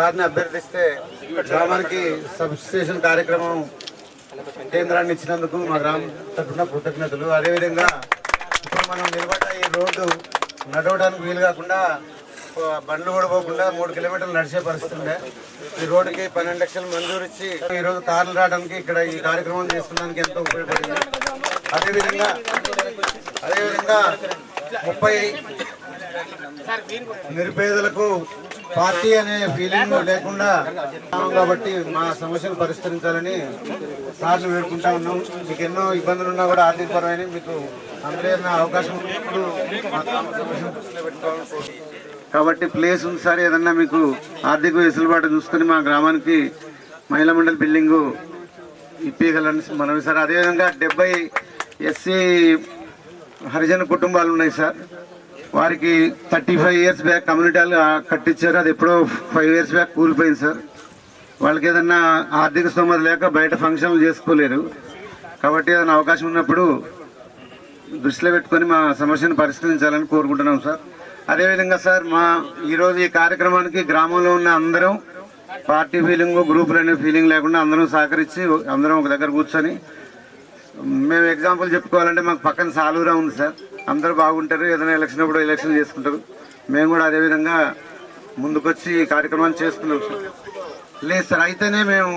సార్ని అభ్యర్థిస్తే గ్రామానికి sub station కార్యక్రమం కేంద్రాన్ని ఇచ్చినందుకు మా గ్రామం తరఫున కృతజ్ఞతలు. అదేవిధంగా ఇప్పుడు మనం నిలబడ్డ ఈ రోడ్డు నడవడానికి వీలు కాకుండా బండ్లు కూడా పోకుండా మూడు కిలోమీటర్లు నడిచే పరిస్థితి ఉండే. ఈ రోడ్డుకి పన్నెండు లక్షలు మంజూరు ఇచ్చి ఈ రోజు కార్లు రావడానికి ఇక్కడ ఈ కార్యక్రమం చేసుకోవడానికి ఎంతో ఉపయోగపడింది. అదేవిధంగా అదేవిధంగా ముప్పై నిరుపేదలకు పార్టీ అనే ఫీలింగ్ లేకుండా కాబట్టి మా సమస్యను పరిష్కరించాలని సార్లు వేడుకుంటా ఉన్నాం మీకు ఎన్నో ఇబ్బందులు ఉన్నా కూడా ఆర్థికపరమైన మీకు అందరూ అవకాశం ఉన్నప్పుడు మా కాబట్టి ప్లేస్ ఉంది సార్. ఏదన్నా మీకు ఆర్థిక వెసులుబాటు చూసుకొని మా గ్రామానికి మహిళా మండలి బిల్డింగు ఇప్పగలని మనవి సార్. అదేవిధంగా డెబ్బై ఎస్సీ హరిజన కుటుంబాలు ఉన్నాయి సార్. వారికి థర్టీ ఫైవ్ ఇయర్స్ బ్యాక్ కమ్యూనిటీలు కట్టించారు. అది ఎప్పుడో ఫైవ్ ఇయర్స్ బ్యాక్ కూలిపోయింది సార్. వాళ్ళకి ఏదన్నా ఆర్థిక స్తోమత లేక బయట ఫంక్షన్లు చేసుకోలేరు. కాబట్టి ఏదైనా అవకాశం ఉన్నప్పుడు దృష్టిలో పెట్టుకొని మా సమస్యను పరిష్కరించాలని కోరుకుంటున్నాం సార్. అదేవిధంగా సార్ మా ఈరోజు ఈ కార్యక్రమానికి గ్రామంలో ఉన్న అందరం పార్టీ ఫీలింగ్ గ్రూపులు అనే ఫీలింగ్ లేకుండా అందరం సహకరించి అందరం ఒక దగ్గర కూర్చొని మేము ఎగ్జాంపుల్ చెప్పుకోవాలంటే మాకు పక్కన సాలూరా ఉంది సార్. అందరూ బాగుంటారు. ఏదైనా ఎలక్షన్ అప్పుడు ఎలక్షన్ చేసుకుంటారు. మేము కూడా అదేవిధంగా ముందుకొచ్చి ఈ చేసుకున్నాం సార్. లేదు సార్ అయితేనే మేము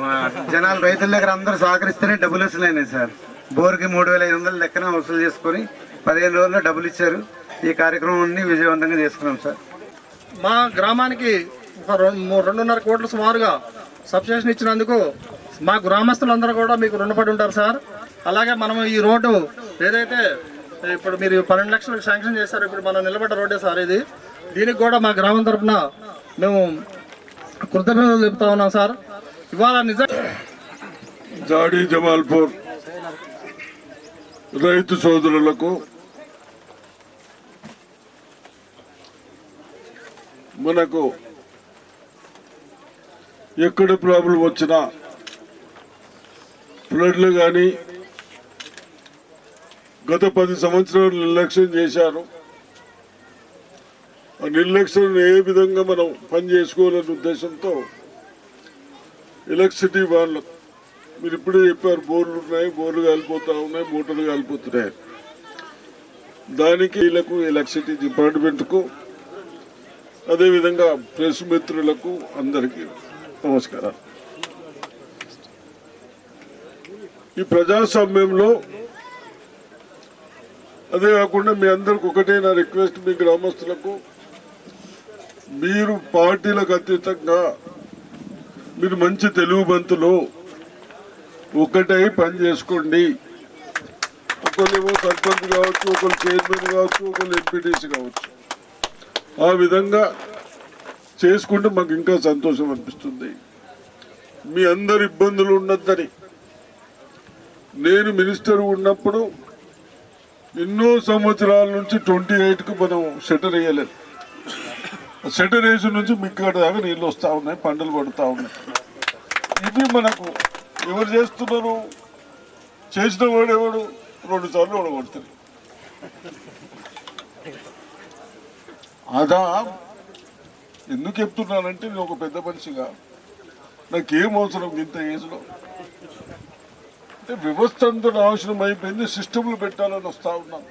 మా జనాలు రైతుల దగ్గర అందరూ సహకరిస్తేనే డబ్బులు వసూలైనాయి సార్. బోర్కి మూడు వేల ఐదు వందల లెక్కన వసూలు చేసుకొని పదిహేను రోజుల్లో డబ్బులు ఇచ్చారు. ఈ కార్యక్రమాన్ని విజయవంతంగా చేసుకున్నాం సార్. మా గ్రామానికి ఒక రెండు రెండున్నర కోట్ల సుమారుగా సబ్స్టేషన్ ఇచ్చినందుకు మా గ్రామస్తులందరూ కూడా మీకు రుణపడి ఉంటారు సార్. అలాగే మనం ఈ రోడ్డు ఏదైతే ఇప్పుడు మీరు పన్నెండు లక్షలకు శాంక్షన్ చేశారు ఇప్పుడు మనం నిలబడ్డ రోడ్డే సార్ ఇది. దీనికి కూడా మా గ్రామం తరఫున మేము కృతజ్ఞతలు చెప్తా ఉన్నాం సార్. ఇవాళ నిజం జాడీ జమాల్పూర్ రైతు సోదరులకు మనకు ఎక్కడ ప్రాబ్లం వచ్చినా ఫ్లడ్లు కానీ గత పది సంవత్సరాలు నిర్లక్ష్యం చేశారు. ఆ నిర్లక్ష్యం ఏ విధంగా మనం పని చేసుకోవాలనే ఉద్దేశంతో ఎలక్ట్రిసిటీ వాళ్ళు మీరు ఇప్పుడే చెప్పారు బోర్లు ఉన్నాయి బోర్లు కాలిపోతూ ఉన్నాయి మోటార్లు కాలిపోతున్నాయి. దానికి వీళ్ళకు ఎలక్ట్రిసిటీ డిపార్ట్మెంట్కు అదేవిధంగా ప్రెస్ మిత్రులకు అందరికీ నమస్కారం ఈ ప్రజాస్వామ్యంలో అదే కాకుండా మీ అందరికి ఒకటే నా రిక్వెస్ట్ మీ గ్రామస్తులకు. మీరు పార్టీలకు అతీతంగా మీరు మంచి తెలుగు బంతులు ఒకటై పని చేసుకోండి. ఒకళ్ళేమో సర్పంచ్ కావచ్చు ఒకళ్ళు చైర్మన్ కావచ్చు ఒకళ్ళు ఎంపీటీసీ కావచ్చు. ఆ విధంగా చేసుకుంటే మాకు ఇంకా సంతోషం అనిపిస్తుంది. మీ అందరు ఇబ్బందులు ఉండొద్దని నేను మినిస్టర్ ఉన్నప్పుడు ఎన్నో సంవత్సరాల నుంచి ట్వంటీ ఎయిట్కి మనం షటర్ వేయలేదు. షటర్ వేసి నుంచి మిక్కడ దాకా నీళ్ళు వస్తూ ఉన్నాయి పంటలు పడుతూ ఉన్నాయి. ఇది మనకు ఎవరు చేస్తున్నారు? చేసిన వాడు ఎవడు? రెండు సార్లు ఓడగొడుతుంది అదా ఎందుకు చెప్తున్నానంటే నేను ఒక పెద్ద మనిషిగా. నాకేం అవసరం ఇంత ఏజ్లో? అయితే వ్యవస్థ అంతా నాశనం అయిపోయింది సిస్టమ్లు పెట్టాలని వస్తూ ఉన్నాం.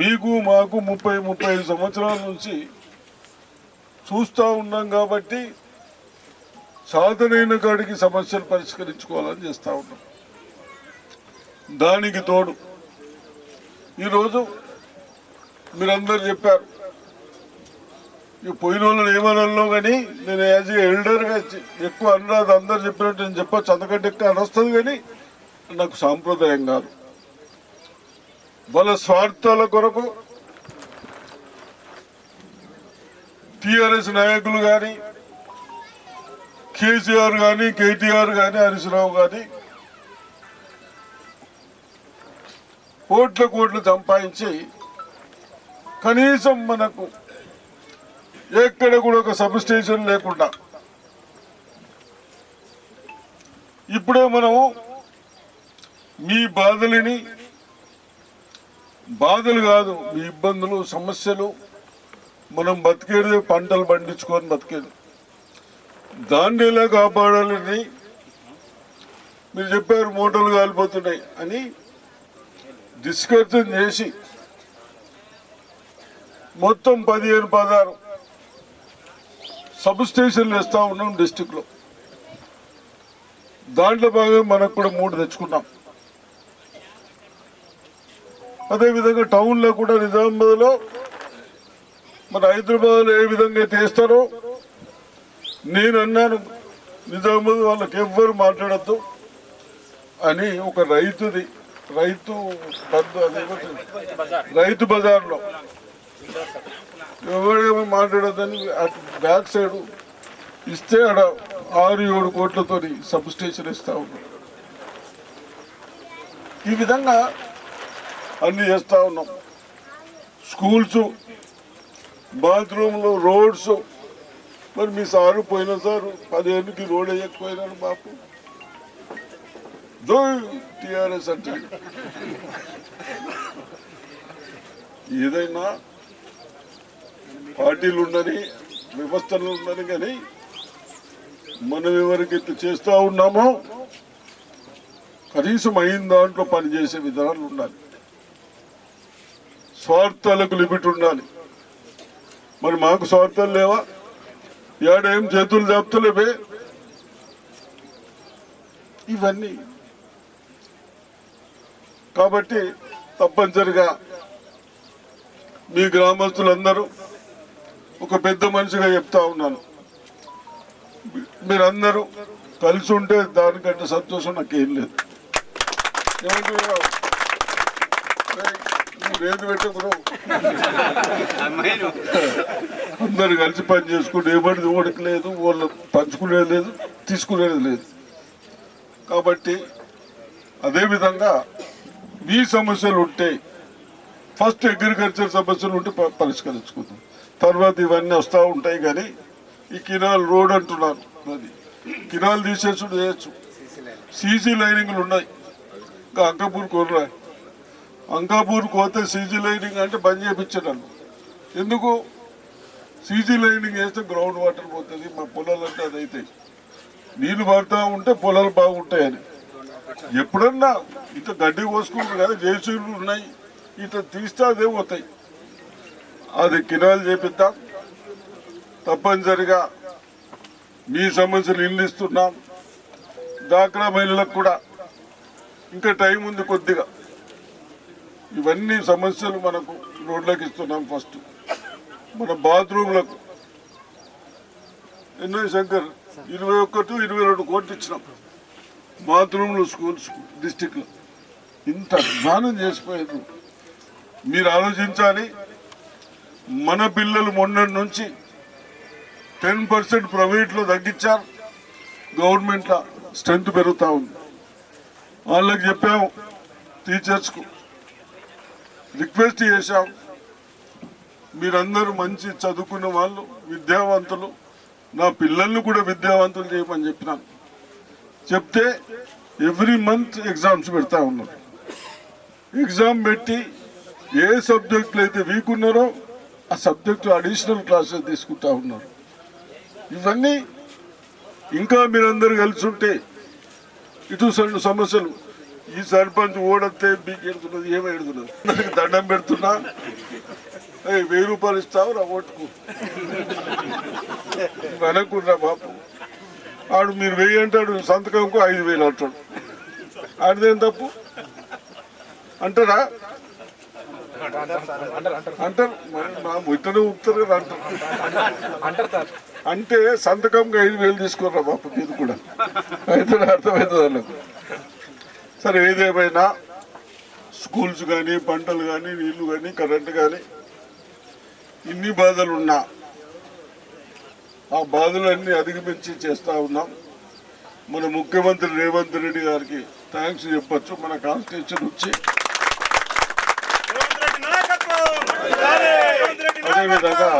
మీకు మాకు ముప్పై ముప్పై ఐదు సంవత్సరాల నుంచి చూస్తూ ఉన్నాం కాబట్టి సాధనైన కాడికి సమస్యలు పరిష్కరించుకోవాలని చేస్తూ ఉన్నాం. దానికి తోడు ఈరోజు మీరందరూ చెప్పారు ఈ పోయిన వాళ్ళని ఏమనలో కానీ నేను యాజ్ ఎ ఎల్డర్గా ఎక్కువ అనరాదు అందరు చెప్పినట్టు నేను చెప్పచ్చు అంతకంటే ఎక్కువ అనొస్తుంది కానీ నాకు సాంప్రదాయం కాదు. వాళ్ళ స్వార్థాల కొరకు టిఆర్ఎస్ నాయకులు కానీ కేసీఆర్ కానీ కేటీఆర్ కానీ హరీశ్రావు కానీ కోట్ల కోట్లు సంపాదించి కనీసం మనకు ఎక్కడ కూడా ఒక సబ్ స్టేషన్ లేకుండా ఇప్పుడే మనము మీ బాధలని బాధలు కాదు మీ ఇబ్బందులు సమస్యలు. మనం బతికేది పంటలు పండించుకొని బతికేది. దాన్ని ఎలా కాపాడాలని మీరు చెప్పారు మూటలు కాలిపోతున్నాయి అని డిస్కషన్ చేసి మొత్తం పదిహేను పదహారు సబ్ స్టేషన్లు వేస్తా ఉన్నాం డిస్టిక్లో. దాంట్లో భాగంగా మనకు కూడా మూడు తెచ్చుకున్నాం. అదేవిధంగా టౌన్లో కూడా నిజామాబాద్లో మన హైదరాబాద్లో ఏ విధంగా చేస్తారో నేను అన్నాను నిజామాబాద్ వాళ్ళకి ఎవ్వరు మాట్లాడద్దు అని ఒక రైతుది రైతు బంధు రైతు బజార్లో. ఎవరేమో మాట్లాడద్దని అటు బ్యాక్ సైడ్ ఇస్తే ఆడ ఆరు ఏడు కోట్లతో సబ్ స్టేషన్ ఇస్తా ఈ విధంగా అన్నీ చేస్తూ ఉన్నాం. స్కూల్స్ బాత్రూమ్లు రోడ్స్ మరి మీ సారు పోయిన సారు పదిహేనుకి రోడ్ వేయకపోయినారు బాపు దో టిఆర్ఎస్ అంటే. ఏదైనా పార్టీలు ఉండని వ్యవస్థలు ఉండని కానీ మనం ఎవరికైతే చేస్తూ ఉన్నామో కనీసం అయిన దాంట్లో పనిచేసే విధానాలు ఉండాలి. స్వార్థాలకు లిమిట్ ఉండాలి. మరి మాకు స్వార్థాలు లేవా? ఏడేం చేతులు చెప్తలేవే ఇవన్నీ. కాబట్టి తప్పనిసరిగా మీ గ్రామస్తులందరూ ఒక పెద్ద మనిషిగా చెప్తా ఉన్నాను. మీరందరూ కలిసి ఉంటే దానికంటే సంతోషం నాకు ఏం లేదు ఏమంటున్నావు? అందరు కలిసి పని చేసుకుంటే ఏమడిది ఓడికి లేదు వాళ్ళు పంచుకునేది లేదు తీసుకునేది లేదు. కాబట్టి అదేవిధంగా మీ సమస్యలు ఉంటే ఫస్ట్ అగ్రికల్చర్ సమస్యలు ఉంటే పరిష్కరించుకుందాం. తర్వాత ఇవన్నీ వస్తూ ఉంటాయి కానీ ఈ కినాల్ రోడ్ అంటున్నారు అది కినాల్ తీసేసుడు చేయొచ్చు. సీసీ లైనింగ్లు ఉన్నాయి. ఇంకా అంకాపూర్ కొర్రా అంకాపూర్ పోతే సీజీ లైనింగ్ అంటే బంద్ చేయించాను ఎందుకు? సీజీ లైనింగ్ వేస్తే గ్రౌండ్ వాటర్ పోతుంది మా పొలాలు అంటే అది అయితే నీళ్ళు పడుతూ ఉంటే పొలాలు బాగుంటాయని. ఎప్పుడన్నా ఇంత గడ్డి కోసుకుంటారు కదా జేసీలు ఉన్నాయి ఇట్లా తీస్తే అదే పోతాయి. అది కినాలు చేపిద్దాం. తప్పనిసరిగా మీ సమస్యలు ఇల్లు ఇస్తున్నాం. డాక్రా మహిళలకు కూడా. ఇంకా టైం ఉంది కొద్దిగా. ఇవన్నీ సమస్యలు మనకు రోడ్లకు ఇస్తున్నాం ఫస్ట్. మన బాత్రూమ్లకు ఎన్నో శంకర్ ఇరవై ఒక్కటి ఇరవై రెండు కోట్లు ఇచ్చినాం. బాత్రూమ్లు స్కూల్స్ డిస్టిక్లో. ఇంత అధ్వానం చేసిపోయారు మీరు ఆలోచించాలి మన పిల్లలు మొన్నటి నుంచి టెన్ పర్సెంట్ ప్రైవేట్లో తగ్గించారు. గవర్నమెంట్లో స్ట్రెంత్ పెరుగుతూ ఉంది. వాళ్ళకి చెప్పాము టీచర్స్కు. రిక్వెస్ట్ చేశాం. మీరందరూ మంచి చదువుకున్న వాళ్ళు విద్యావంతులు. నా పిల్లల్ని కూడా విద్యావంతులు చేయమని చెప్పినాను చెప్తే ఎవ్రీ మంత్ ఎగ్జామ్స్ పెడతా ఉన్నారు ఎగ్జామ్ పెట్టి ఏ సబ్జెక్టులు అయితే వీక్ ఉన్నారో ఆ సబ్జెక్టు అడిషనల్ క్లాసెస్ తీసుకుంటా ఉన్నారు. ఇవన్నీ ఇంకా మీరందరూ కలిసి ఉంటే ఇటు సమస్యలు ఈ సర్పంచ్ ఓడతే మీకు ఎడుతున్నది ఏమో ఎడుతున్నది అందరికి దండం పెడుతున్నా. వెయ్యి రూపాయలు ఇస్తావు నా ఓటుకు. వెనక్కున్నా బాపు. ఆడు మీరు వెయ్యి అంటాడు సంతకంకు ఐదు వేలు అంటాడు. ఆడిదేం తప్పు? అంటారా? అంటారు. మరి మా ఊపుతారు కదా అంటారు. అంటే సంతకంగా ఐదు వేలు తీసుకోర్రా బాపు మీరు కూడా. అయితే అర్థమవుతుంది అన్నకు సరే ఏదేమైనా స్కూల్స్ కానీ పంటలు కానీ నీళ్ళు కానీ కరెంటు కానీ ఇన్ని బాధలు ఉన్నా ఆ బాధలన్నీ అధిగమించి చేస్తా ఉన్నాం. మన ముఖ్యమంత్రి రేవంత్ రెడ్డి గారికి థ్యాంక్స్ చెప్పొచ్చు. మన కాన్స్టిట్యూషన్ వచ్చి అదేవిధంగా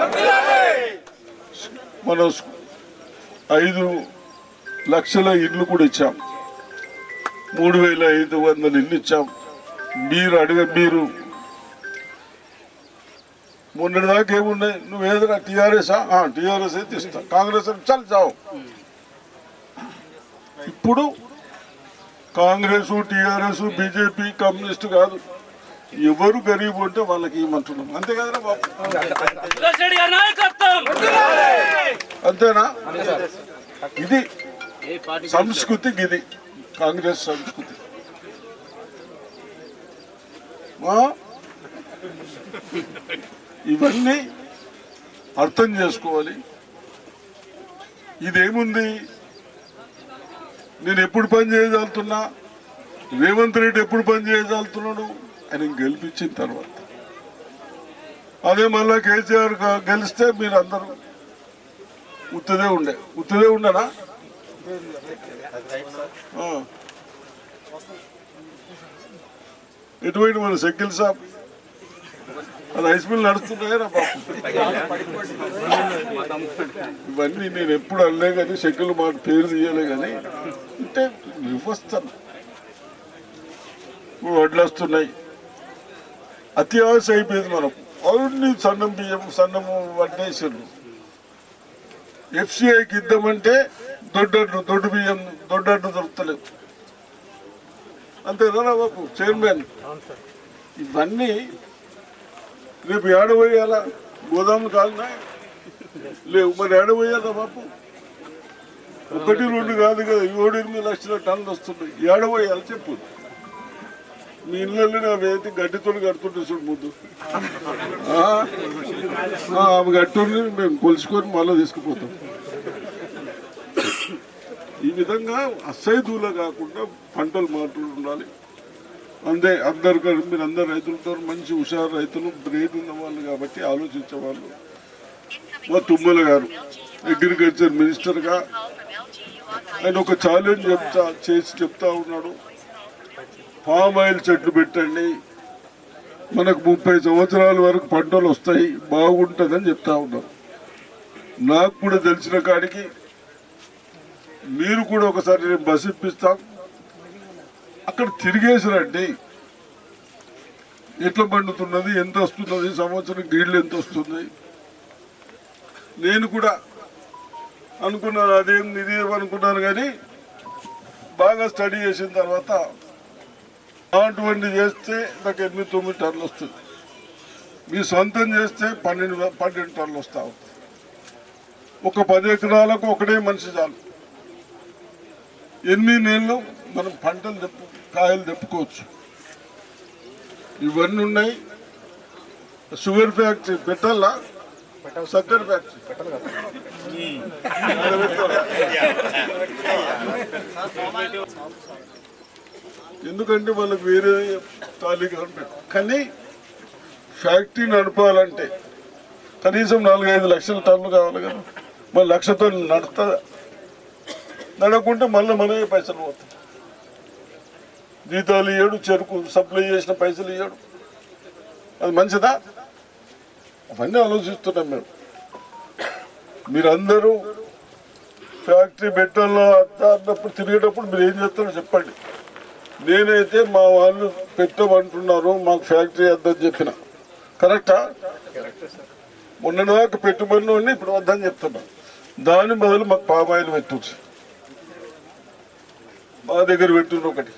మన ఐదు లక్షల ఇల్లు కూడా ఇచ్చాం. మూడు వేల ఐదు వందల ఇల్లు ఇచ్చాం మీరు అడిగ మీరు. మొన్నటి దాకా ఏమున్నాయి? నువ్వు ఏదైనా టీఆర్ఎస్ టీఆర్ఎస్ అయితే ఇస్తా కాంగ్రెస్ చల్ చావు. ఇప్పుడు కాంగ్రెస్ టీఆర్ఎస్ బీజేపీ కమ్యూనిస్ట్ కాదు. ఎవరు గరీబ్ ఉంటే వాళ్ళకి ఇవ్వమంటున్నాం అంతే కదరా బాబు? అంతేనా? ఇది సంస్కృతి ఇది కాంగ్రెస్ సంస్కృతి. ఇవన్నీ అర్థం చేసుకోవాలి. ఇదేముంది? నేను ఎప్పుడు పని చేయగలుగుతున్నా? రేవంత్ రెడ్డి ఎప్పుడు పని చేయగలుగుతున్నాడు అని గెలిపించిన తర్వాత. అదే మళ్ళా కేసీఆర్ గెలిస్తే మీరు అందరూ ఉత్తదే ఉండే. ఉత్తదే ఉండనా? ఆ. మన సెక్కిల్ సాబ్? అది ఐస్ మిల్ నడుస్తున్నాయా ఇవన్నీ నేను ఎప్పుడు అనలే కానీ సెక్కులు మాట పేరు తీయలే కానీ అంటే వివస్తాను ఇప్పుడు వడ్లు వస్తున్నాయి. అతి అయిపోయింది మనం. అన్ని సన్నం బియ్యం సన్నము వడ్డేసారు ఎఫ్సిఐకి ఇద్దామంటే దొడ్డడ్లు దొడ్డు బియ్యం దొడ్డడ్లు దొరుకుతలేవు. అంతేనా బాబు చైర్మన్? ఇవన్నీ రేపు ఏడబోయాలా గోదాములు కాలినా? లేవు మరి ఏడబోయాలా బాబు? ఒకటి రెండు కాదు కదా ఏడు ఎనిమిది లక్షల టన్నులు వస్తున్నాయి. ఏడబోయాలి చెప్పు? మీ ఇళ్ళలో అవి అయితే గడ్డితో కడుతుంటే చూడు ముందు. ఆమె ఆ, అవి మేము కొలుసుకొని మళ్ళీ తీసుకుపోతాం. ఈ విధంగా అసైదులో కాకుండా పంటలు మాటలు ఉండాలి. అందే అందరు మీరు అందరు రైతులతో మంచి హుషారు రైతులు బ్రెయిన్ ఉన్న వాళ్ళు కాబట్టి ఆలోచించే వాళ్ళు మా తుమ్మల గారు అగ్రికల్చర్ మినిస్టర్గా ఆయన ఒక ఛాలెంజ్ చెప్తా చేసి చెప్తా ఉన్నాడు. పామ్ ఆయిల్ చెట్లు పెట్టండి. మనకు ముప్పై సంవత్సరాల వరకు పంటలు వస్తాయి బాగుంటుందని చెప్తా ఉన్నారు నాకు కూడా తెలిసిన కాడికి మీరు కూడా ఒకసారి నేను బస్ ఇప్పిస్తాం. అక్కడ తిరిగేసిరండి ఎట్లా పండుతున్నది ఎంత వస్తున్నది సంవత్సరం నీళ్ళు ఎంత వస్తుంది? నేను కూడా అనుకున్నాను అదేం ఇది అనుకున్నాను కానీ బాగా స్టడీ చేసిన తర్వాత అటువంటి చేస్తే నాకు ఎనిమిది తొమ్మిది టన్నులు వస్తుంది. మీ సొంతం చేస్తే పన్నెండు పన్నెండు టన్నులు వస్తా ఉంటాయి. ఒక పది ఎకరాలకు ఒకటే మనిషి చాలు. ఎనిమిది నెలలు మనం పంటలు తెప్పు కాయలు తెప్పుకోవచ్చు. ఇవన్నీ ఉన్నాయి. షుగర్ ఫ్యాక్టరీ పెట్టాలా? చక్కెర ఫ్యాక్టరీ. ఎందుకంటే వాళ్ళకి వేరే తాలిగా ఉంటాయి. కానీ ఫ్యాక్టరీ నడపాలంటే కనీసం నాలుగైదు లక్షల టన్నులు కావాలి కదా. మరి లక్షతో నడుస్తుందా నడకుంటే మళ్ళీ మనమే పైసలు పోతాయి. జీతాలు ఇవ్వడు చెరుకు సప్లై చేసిన పైసలు ఇవ్వడు అది మంచిదా? అవన్నీ ఆలోచిస్తున్నాం మేము. మీరందరూ ఫ్యాక్టరీ పెట్టాలో అత్త అన్నప్పుడు తిరిగేటప్పుడు మీరు ఏం చేస్తారో చెప్పండి. నేనైతే మా వాళ్ళు పెట్టమంటున్నారు మాకు ఫ్యాక్టరీ వద్దని చెప్పిన. కరెక్టా? మొన్న దాకా పెట్టుబడి ఇప్పుడు వద్దని చెప్తున్నా. దాని బదులు మాకు పామాయిల్ పెట్టచ్చు మా దగ్గర పెట్టున్నారు ఒకటి.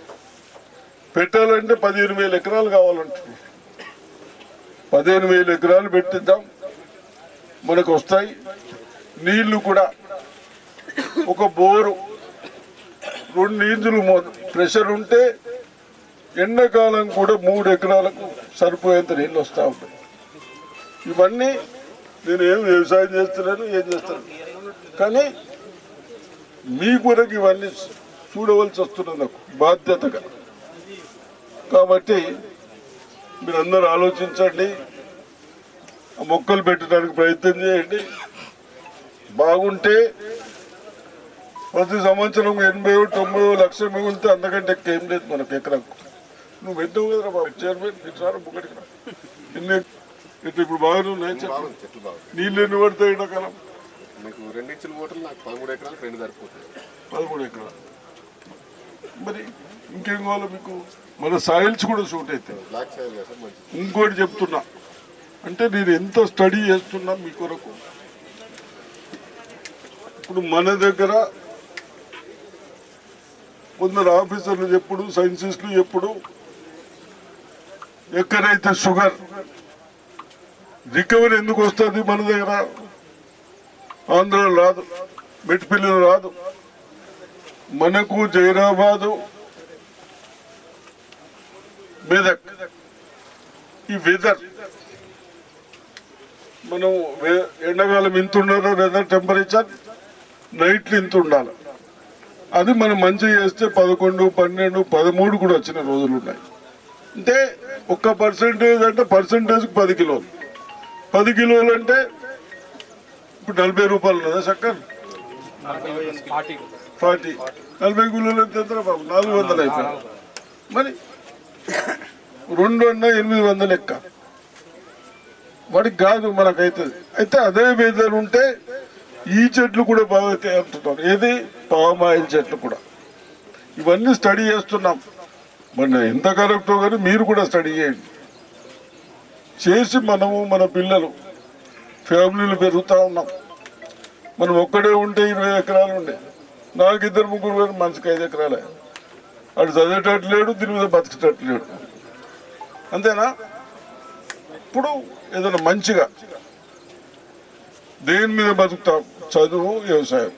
పెట్టాలంటే పదిహేను వేల ఎకరాలు కావాలంటున్నారు పదిహేను వేల ఎకరాలు పెట్టిద్దాం. మనకు వస్తాయి. నీళ్ళు కూడా. ఒక బోరు. రెండు నీళ్ళు ప్రెషర్ ఉంటే ఎండాకాలం కూడా మూడు ఎకరాలకు సరిపోయేంత నీళ్ళు వస్తూ ఉంటాయి. ఇవన్నీ నేను ఏం వ్యవసాయం చేస్తున్నాను ఏం చేస్తాను. కానీ మీ కొరకు ఇవన్నీ చూడవలసి వస్తున్నది నాకు బాధ్యతగా. కాబట్టి మీరందరూ ఆలోచించండి మొక్కలు పెట్టడానికి ప్రయత్నం చేయండి. బాగుంటే ప్రతి సంవత్సరం ఎనభై తొంభై లక్ష మిగిలితే అంతకంటే ఎక్కువ ఏం లేదు మనకు ఎకరాకు. నువ్వు పెట్టావు కదరా బాబు చైర్మన్ ఇట్లా రా. ఎన్ని ఇట్లా ఇప్పుడు బాగానే ఉన్నాయి నీళ్ళు ఎన్ని పడతాయి ఎండాకాలం? మీకు రెండు ఇంచుల ఓటలు నాకు పదమూడు ఎకరాలకు రెండు సరిపోతుంది పదమూడు ఎకరాలు. మరి ఇంకేం కావాలో మీకు? మన సాయిల్స్ కూడా సూట్ అవుతాయి ఇంకోటి చెప్తున్నా. అంటే నేను ఎంత స్టడీ చేస్తున్నా మీ కొరకు. ఇప్పుడు మన దగ్గర కొందరు ఆఫీసర్లు ఎప్పుడు సైంటిస్టులు ఎప్పుడు ఎక్కడైతే షుగర్ రికవరీ ఎందుకు వస్తుంది మన దగ్గర? ఆంధ్రలో రాదు మెట్టిపల్లిలో రాదు. మనకు జైరాబాదు మెదక్ ఈ వెదర్ మనం ఎండాకాలం ఇంత ఉండాలి? వెదర్ టెంపరేచర్ నైట్లు ఇంత ఉండాలి? అది మనం మంచిగా చేస్తే పదకొండు పన్నెండు పదమూడు కూడా వచ్చిన రోజులు ఉన్నాయి. అంటే ఒక్క పర్సెంటేజ్ అంటే పర్సెంటేజ్ పది కిలోలు. పది కిలోలు అంటే ఇప్పుడు నలభై రూపాయలు ఉన్నదా చక్కర్? ఫార్టీ. నలభై కిలోలు ఎంత బాబు? నాలుగు వందలు అయిపోయింది. మరి రెండు వందల ఎనిమిది వందలు ఎక్క వాడికి కాదు మనకైతే. అయితే అదే బేదలు ఉంటే ఈ చెట్లు కూడా బాగా అవుతాయి ఏది? పామ్ ఆయిల్ చెట్లు కూడా. ఇవన్నీ స్టడీ చేస్తున్నాం. మన ఎంత కరెక్టో కానీ మీరు కూడా స్టడీ చేయండి. చేసి మనము మన పిల్లలు ఫ్యామిలీలు పెరుగుతూ ఉన్నాం. మనం ఒక్కడే ఉంటే ఇరవై ఎకరాలు ఉండే. నాకు ఇద్దరు ముగ్గురు పేరు మనసుకి ఐదు ఎకరాలే. వాడు చదివేటట్టు లేడు దీని మీద బతికేటట్టు లేడు. అంతేనా? ఇప్పుడు ఏదైనా మంచిగా దేని మీద బతుకుతాం? చదువు వ్యవసాయం.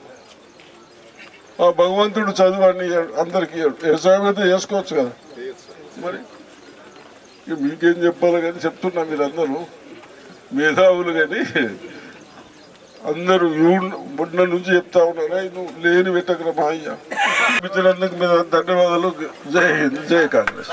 ఆ భగవంతుడు చదువు అన్ని ఇయ్యడు, అందరికీ వ్యవసాయం అయితే చేసుకోవచ్చు కదా? మరి? ఇక మీకేం చెప్పాలి కానీ చెప్తున్నా మీరందరూ. మేధావులు కానీ అందరూ బుడ్డ నుంచి చెప్తా ఉన్నారు. నువ్వు లేని పెట్టకరా మా అయ్య ఇచ్చినందుకు మీద ధన్యవాదాలు. జై హింద్ జై కాంగ్రెస్.